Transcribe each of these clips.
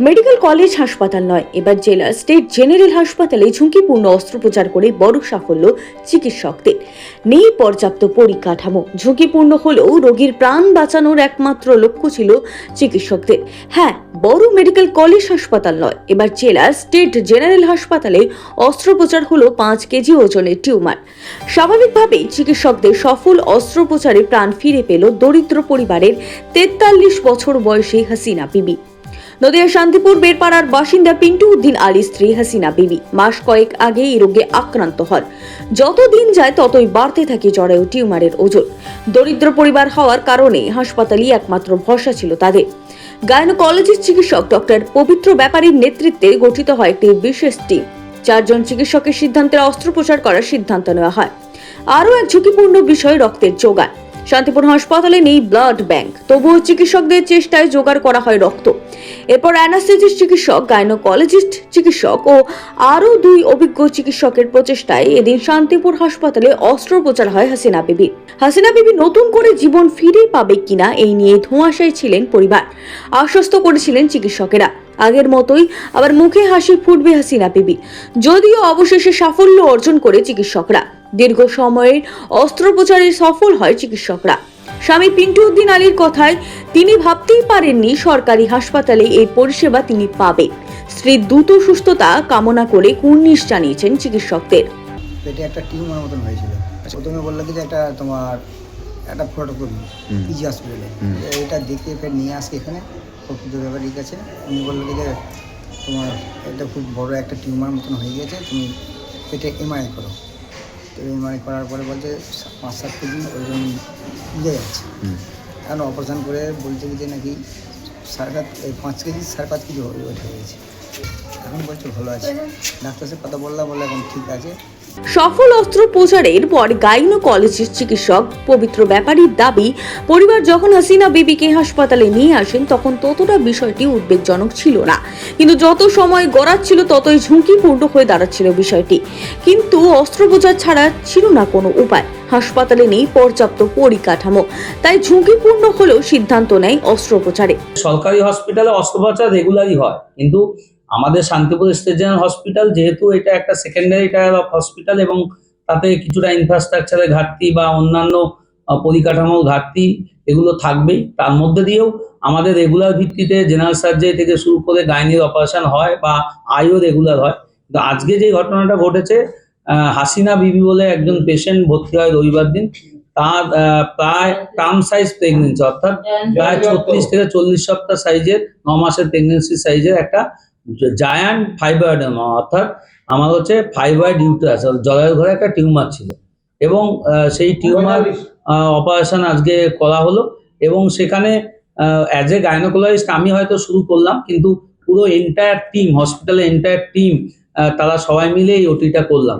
Medical college হাসপাতাল নয়, এবার জেলা, স্টেট জেনারেল হাসপাতালে ঝুঁকিপূর্ণ অস্ত্রোপচার করে বড় সাফল্য চিকিৎসকদের। নেই পর্যাপ্ত পরিকাঠামো। ঝুঁকিপূর্ণ হলেও রোগীর প্রাণ বাঁচানোর একমাত্র লক্ষ্য ছিল চিকিৎসকদের। হ্যাঁ বড় মেডিকেল কলেজ হাসপাতাল নয়। এবার জেলার স্টেট জেনারেল হাসপাতালে অস্ত্রোপচার হলো পাঁচ কেজি ওজনের টিউমার। স্বাভাবিকভাবেই চিকিৎসকদের সফল অস্ত্রোপচারে প্রাণ ফিরে পেল দরিদ্র পরিবারের তেতাল্লিশ বছর বয়সী হাসিনা বিবি। নদিয়া শান্তিপুর বেরপাড়ার বাসিন্দা পিন্টু উদ্দিন আলীর স্ত্রী হাসিনা বিবি মাস কয়েক আগে এই রোগে আক্রান্ত হন। যত দিন যায় ততই বাড়তে থাকে জরায়ু টিউমারের ওজন। দরিদ্র পরিবার হওয়ার কারণে হাসপাতালই একমাত্র ভরসা ছিল তাদের। গায়নোকোলজিস্ট চিকিৎসক ডক্টর পবিত্র ব্যাপারীর নেতৃত্বে গঠিত হয় একটি বিশেষ টিম। চারজন চিকিৎসকের সিদ্ধান্তের অস্ত্রোপচার করার সিদ্ধান্ত নেওয়া হয়। আরও এক ঝুঁকিপূর্ণ বিষয় রক্তের যোগান। শান্তিপুর হাসপাতালে নেই ব্লাড ব্যাংক। তবুও চিকিৎসকদের চেষ্টায় জোগাড় করা হয় রক্ত। এরপর অ্যানাস্থেজিস্ট চিকিৎসক, গাইনোকোলজিস্ট চিকিৎসক ও আরও দুই অভিজ্ঞ চিকিৎসকের প্রচেষ্টায় এদিন শান্তিপুর হাসপাতালে অস্ত্রোপচার হয় হাসিনা বিবি। হাসিনা বিবি নতুন করে জীবন ফিরে পাবে কিনা এই নিয়ে ধোঁয়াশায় ছিলেন পরিবার। আশ্বস্ত করেছিলেন চিকিৎসকেরা। আগের মতোই আবার মুখে হাসি ফুটবে হাসিনা বিবি। যদিও অবশেষে সাফল্য অর্জন করে চিকিৎসকরা। দীর্ঘ সময়ের অস্ত্রোপচারে সফল হয় চিকিৎসকরা। স্বামী পিন্টু উদ্দিন আলীর কথায় তিনি ভাবতেই পারেননি সরকারি হাসপাতালে এই পরিষেবা তিনি পাবেন স্ত্রীর দ্রুত সুস্থতা কামনা করে কুর্নিশ জানিয়েছেন চিকিৎসকদের। পেটে একটা টিউমার মতন হয়েছিল। প্রথমে বলল যে একটা তোমার একটা ফটো করবি পিজি হসপিটালে। এটা দেখে ফের নিয়ে আসি এখানে। প্রকৃত ব্যাপারীর কাছে উনি বলল যে তোমার এটা খুব বড় একটা টিউমার মতন হয়ে গেছে তুমি পেটে এমআরআই করো। তো মানে করার পরে বলছে পাঁচ সাত কেজি ওজন বুঝে যাচ্ছে। এখন অপারেশন করে বলছে যে নাকি সাড়ে সাত এই পাঁচ কেজি সাড়ে পাঁচ কেজি ওঠে হয়ে গেছে। সফল অস্ত্রোপচারের পর গাইনোকোলজিস্ট চিকিৎসক, পবিত্র ব্যাপারীর দাবি, পরিবার যখন হাসিনা বিবিকে হাসপাতালে নিয়ে আসেন, তখন ততটা বিষয়টি উদ্বেগজনক ছিল না। কিন্তু যত সময় গড়াচ্ছিল, ততই ঝুঁকিপূর্ণ হয়ে দাঁড়াচ্ছিল বিষয়টি। কিন্তু অস্ত্রোপচার ছাড়া ছিল না কোনো উপায়। হাসপাতালে নেই পর্যাপ্ত পরিকাঠামো। তাই ঝুঁকিপূর্ণ হলেও সিদ্ধান্ত নেয় অস্ত্রোপচারে। সরকারি হসপিটালে অস্ত্রোপচার রেগুলারই হয়। কিন্তু আমাদের শান্তিপুর স্টেট হসপিটাল যেহেতু এটা একটা সেকেন্ডারি টায়ার অফ হসপিটাল এবং তাতে কিছুটা ইনফ্রাস্ট্রাকচারের ঘাটতি বা অন্যান্য পরিকাঠামোর ঘাটতি এগুলো থাকবেই। তার মধ্যে দিয়েও আমাদের রেগুলার ভিত্তিতে জেনারেল সার্জারি থেকে শুরু করে গাইনির অপারেশন হয় বা আইও রেগুলার হয়। কিন্তু আজকে যে ঘটনাটা ঘটেছে হাসিনা বিবি বলে একজন পেশেন্ট ভর্তি হয় রবিবার দিন। তার প্রায় টার্ম সাইজ প্রেগনেন্সি অর্থাৎ প্রায় ছত্রিশ থেকে চল্লিশ সপ্তাহ সাইজের ন মাসের প্রেগনেন্সি সাইজের একটা জায়ান্ট ফাইব্রয়েডেমা অর্থাৎ আমার হচ্ছে ফাইব্রয়েড ইউটারাস জলের ঘরে একটা টিউমার ছিল। এবং সেই টিউমার অপারেশন আজকে করা হলো। এবং সেখানে অ্যাজ এ গাইনোকোলজিস্ট আমি হয়তো শুরু করলাম কিন্তু পুরো এন্টায়ার টিম হসপিটালের এন্টায়ার টিম তারা সবাই মিলে এই ওটিটা করলাম।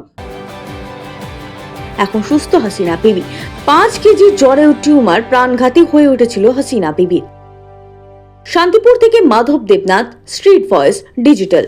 এখন সুস্থ হাসিনা বিবি। পাঁচ কেজি জ্বরেও টিউমার প্রাণঘাতী হয়ে উঠেছিল হাসিনা বিবির শান্তিপুর থেকে Madhab Debnath street voice digital